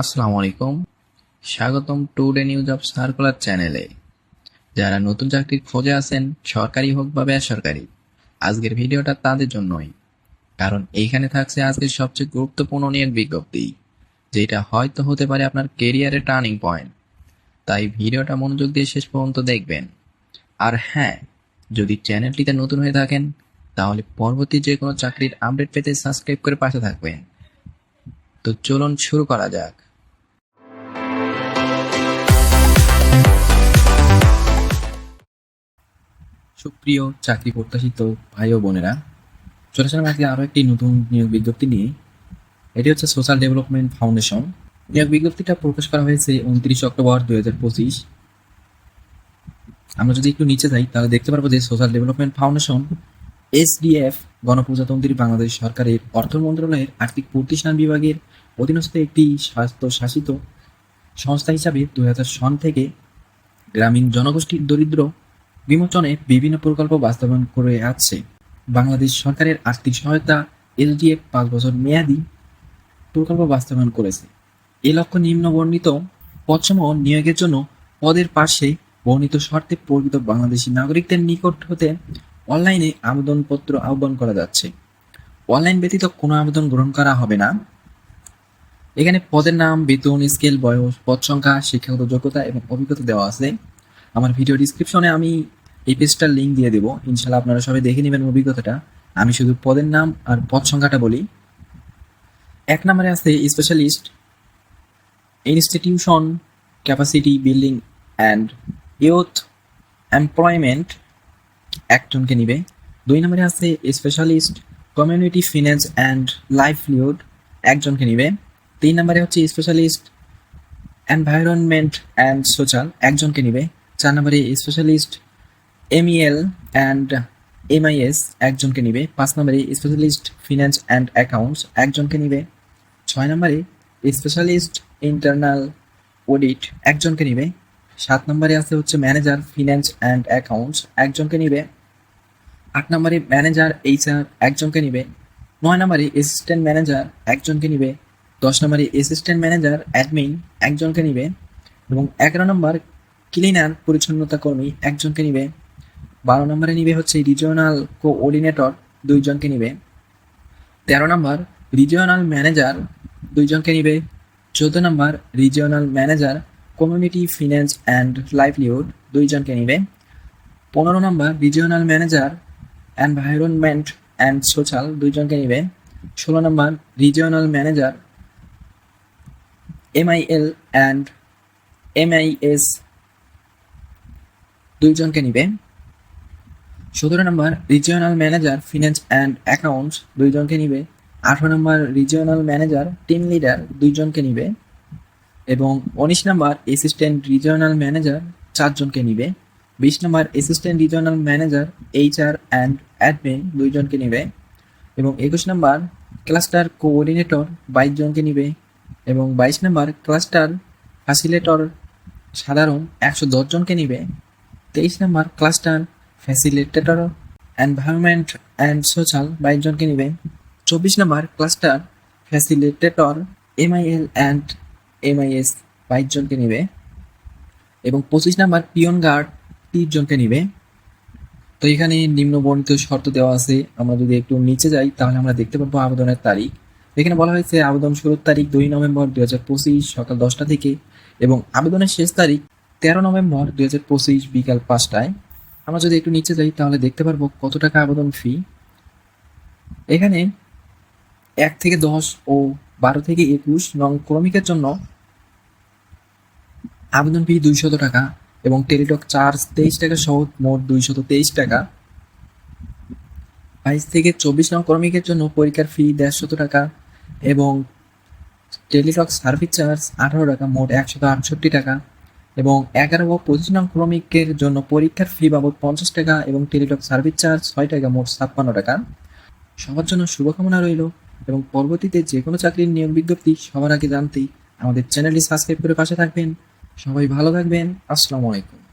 আসসালামু আলাইকুম। স্বাগতম টুডে নিউজ অফ সার্কুলার চ্যানেলে। যারা নতুন চাকরির খোঁজে আছেন, সরকারি হোক বা বেসরকারি, আজকের ভিডিওটা তাদের জন্যই। কারণ এইখানে থাকছে আজকের সবচেয়ে গুরুত্বপূর্ণ নিয়োগ বিজ্ঞপ্তি, যেটা হয়তো হতে পারে আপনার কেরিয়ারের টার্নিং পয়েন্ট তাই ভিডিওটা মনোযোগ দিয়ে শেষ পর্যন্ত দেখবেন। আর হ্যাঁ যদি চ্যানেলটিতে নতুন হয়ে থাকেন, তাহলে পরবর্তী যে কোনো চাকরির আপডেট পেতে সাবস্ক্রাইব করে পাশে থাকবেন। তো চলুন শুরু করা যাক। সুপ্রিয় চাকরি প্রত্যাশিত ভাই ও বোনেরা, চলে আসলাম আজকে আরও একটি নতুন নিয়োগ বিজ্ঞপ্তি নিয়ে। এটি হচ্ছে সোশ্যাল ডেভেলপমেন্ট ফাউন্ডেশন নিয়োগ বিজ্ঞপ্তিটা প্রকাশ করা হয়েছে উনত্রিশ অক্টোবর দুই হাজার পঁচিশ। আমরা যদি একটু নিচে যাই, তাহলে দেখতে পারব যে সোশ্যাল ডেভেলপমেন্ট ফাউন্ডেশন এসডিএফ গণপ্রজাতন্ত্রী বাংলাদেশ সরকারের অর্থ মন্ত্রণালয়ের আর্থিক প্রতিষ্ঠান বিভাগের অধীনস্থ একটি স্বাস্থ্য শাসিত সংস্থা হিসাবে দুই হাজার সন থেকে গ্রামীণ জনগোষ্ঠীর দরিদ্র বিমোচনে বিভিন্ন প্রকল্প বাস্তবায়ন করে আছে। বাংলাদেশ সরকারের আর্থিক সহায়তা এসডিএফ পাঁচ বছর মেয়াদী প্রকল্প বাস্তবায়ন করেছে। এ লক্ষ্য নিম্ন বর্ণিত পদসমূহ নিয়োগের জন্য পদের পাশে বর্ণিত শর্তে প্রকৃত বাংলাদেশি নাগরিকদের নিকট হতে অনলাইনে আবেদনপত্র আহ্বান করা যাচ্ছে। অনলাইন ব্যতীত কোনো আবেদন গ্রহণ করা হবে না। এখানে পদের নাম, বেতন, স্কেল, বয়স, পদ সংখ্যা, শিক্ষাগত যোগ্যতা এবং অভিজ্ঞতা দেওয়া আছে। আমার ভিডিও ডিসক্রিপশনে আমি এই পেজটার লিঙ্ক দিয়ে দেবো। ইনশাল্লাহ আপনারা সবাই দেখে নেবেন অভিজ্ঞতাটা। আমি শুধু পদের নাম আর পদ সংখ্যাটা বলি। এক নম্বরে আছে specialist institution capacity building and youth employment একজনকে নিবে। দুই নম্বরে আছে specialist community finance and livelihood একজনকে নিবে। তিন নম্বরে হচ্ছে স্পেশালিস্ট এনভায়রনমেন্ট অ্যান্ড সোশ্যাল একজনকে নিবে। চার নম্বরে স্পেশালিস্ট এমইএল অ্যান্ড এমআইএস একজনকে নিবে। পাঁচ নম্বরে স্পেশালিস্ট ফিন্যান্স অ্যান্ড অ্যাকাউন্টস একজনকে নিবে। ছয় নম্বরে স্পেশালিস্ট ইন্টারনাল অডিট একজনকে নিবে। সাত নম্বরে আছে হচ্ছে ম্যানেজার ফিন্যান্স অ্যান্ড অ্যাকাউন্টস একজনকে নিবে। আট নম্বরে ম্যানেজার এইচআর একজনকে নিবে। নয় নম্বরে অ্যাসিস্ট্যান্ট ম্যানেজার একজনকে নিবে। দশ নম্বরে অ্যাসিস্ট্যান্ট ম্যানেজার অ্যাডমিন একজনকে নিবে। এবং এগারো নম্বর ক্লিনার পরিচ্ছন্নতা কর্মী একজনকে নিবে, বারো নম্বরে নিবে হচ্ছে রিজিওনাল কোঅর্ডিনেটর দুইজনকে নিবে, তেরো নম্বর রিজিওনাল ম্যানেজার দুইজনকে নিবে, চোদ্দ number regional manager community finance and livelihood দুইজনকে নিবে, পনেরো number regional manager environment and social দুইজনকে নিবে, ষোলো number regional manager M I L and M I S দুইজনকে নিবে। সতেরো number regional manager finance and accounts দুইজনকে নিবে। আঠারো number regional manager team leader দুইজনকে নিবে। এবং উনিশ নম্বর অ্যাসিস্ট্যান্ট রিজিওনাল ম্যানেজার চারজনকে নিবে। বিশ number assistant regional manager H R and admin দুইজনকে নিবে। এবং একুশ নম্বর ক্লাস্টার কোঅর্ডিনেটর বাইশ জনকে নিবে। এবং বাইশ নম্বর ক্লাস্টার ফ্যাসিলেটর সাধারণ একশো দশ জনকে নিবে। তেইশ number cluster facilitator environment and social বাইশ জনকে নিবে। চব্বিশ number cluster facilitator M I L and M I S বাইশ জনকে নিবে। এবং পঁচিশ নাম্বার পিয়ন গার্ড তিরিশ জনকে নিবে। তো এখানে নিম্ন বর্ণিত শর্ত দেওয়া আছে। আমরা যদি একটু নিচে যাই, তাহলে আমরা দেখতে পাবো আবেদনের তারিখ। এখানে বলা হয়েছে আবেদন শুরুর তারিখ দুই নভেম্বর দু হাজার পঁচিশ সকাল দশটা থেকে এবং আবেদনের শেষ তারিখ তেরো নভেম্বর দু হাজার পঁচিশ বিকাল পাঁচটায় আমরা যদি একটু নিচে যাই, তাহলে দেখতে পারব কত টাকা আবেদন ফি এখানে এক থেকে দশ ও বারো থেকে একুশ নং ক্রমিকের জন্য আবেদন ফি দুইশত টাকা এবং টেলিটক চার্জ তেইশ টাকা সহ মোট দুইশত তেইশ টাকা। বাইশ থেকে চব্বিশ নং ক্রমিকের জন্য পরীক্ষার ফি দেড়শত টাকা এবং টেলিটক সার্ভিস চার্জ আঠারো টাকা, মোট একশত আটষট্টি টাকা। এবং এগারো ও পঁচিশ নং ক্রমিকের জন্য পরীক্ষার ফি বাবদ পঞ্চাশ টাকা এবং টেলিটক সার্ভিস চার্জ ছয় টাকা মোট ছাপ্পান্ন টাকা। সবার জন্য শুভকামনা রইল এবং পরবর্তীতে যে কোনো চাকরির নিয়োগ বিজ্ঞপ্তি সবার আগে জানতেই আমাদের চ্যানেলটি সাবস্ক্রাইব করে পাশে থাকবেন। সবাই ভালো থাকবেন। আসসালামু আলাইকুম।